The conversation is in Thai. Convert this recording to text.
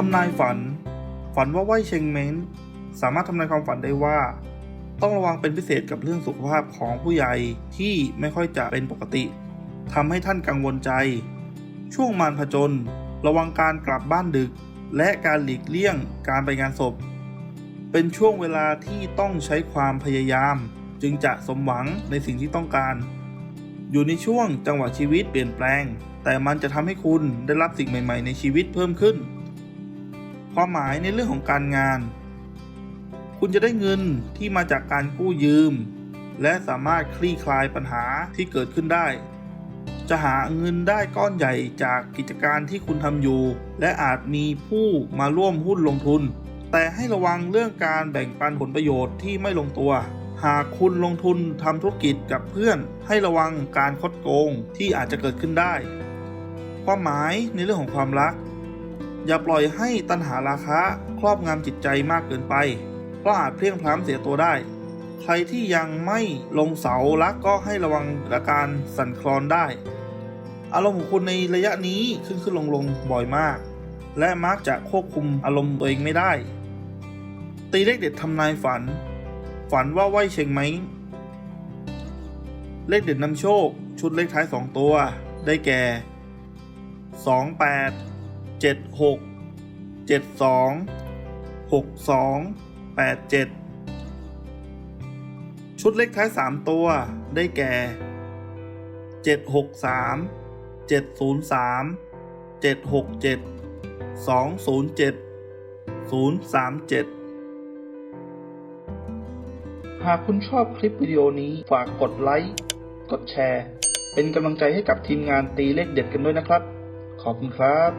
ทำนายฝัน ฝันว่าไหวเชงเม้งสามารถทำนายความฝันได้ว่า ต้องระวังเป็นพิเศษกับเรื่องสุขภาพของผู้ใหญ่ที่ไม่ค่อยจะเป็นปกติทำให้ท่านกังวลใจ ช่วงมารผจญระวังการกลับบ้านดึก และการหลีกเลี่ยงการไปงานศพ เป็นช่วงเวลาที่ต้องใช้ความพยายาม จึงจะสมหวังในสิ่งที่ต้องการ อยู่ในช่วงจังหวะชีวิตเปลี่ยนแปลง แต่มันจะทำให้คุณได้รับสิ่งใหม่ ๆ ในชีวิตเพิ่มขึ้น ความหมายในเรื่องของการงาน คุณจะได้เงินที่มาจากการกู้ยืม และสามารถคลี่คลายปัญหาที่เกิดขึ้นได้ จะหาเงินได้ก้อนใหญ่จากกิจการที่คุณทำอยู่ และอาจมีผู้มาร่วมหุ้นลงทุน แต่ให้ระวังเรื่องการแบ่งปันผลประโยชน์ที่ไม่ลงตัวหากคุณลงทุนทำธุรกิจกับเพื่อน ให้ระวังการคดโกงที่อาจจะเกิดขึ้นได้ ความหมายในเรื่องของความรัก อย่าปล่อยให้ตัณหาราคะครอบงำจิตใจมากเกินไป เพราะอาจเพลียงพล้ำเสียตัวได้ ใครที่ยังไม่ลงเสารักก็ให้ระวังอาการสั่นคลอนได้ อารมณ์ของคุณในระยะนี้ขึ้นขึ้นลงลงบ่อยมาก และมักจะควบคุมอารมณ์ตัวเองไม่ได้ ตีเลขเด็ดทำนายฝัน ฝันว่าไหวเชงไหม เลขเด็ดนำโชค ชุดเลขท้าย 2 ตัว ได้แก่ 28 76 72 62 87ชุดเลขท้าย3ตัวได้แก่763 703 767 207 037หากคุณชอบคลิปวิดีโอนี้ฝากกดไลค์ กดแชร์ เป็นกำลังใจให้กับทีมงานตีเลขเด็ดกันด้วยนะครับ ขอบคุณครับ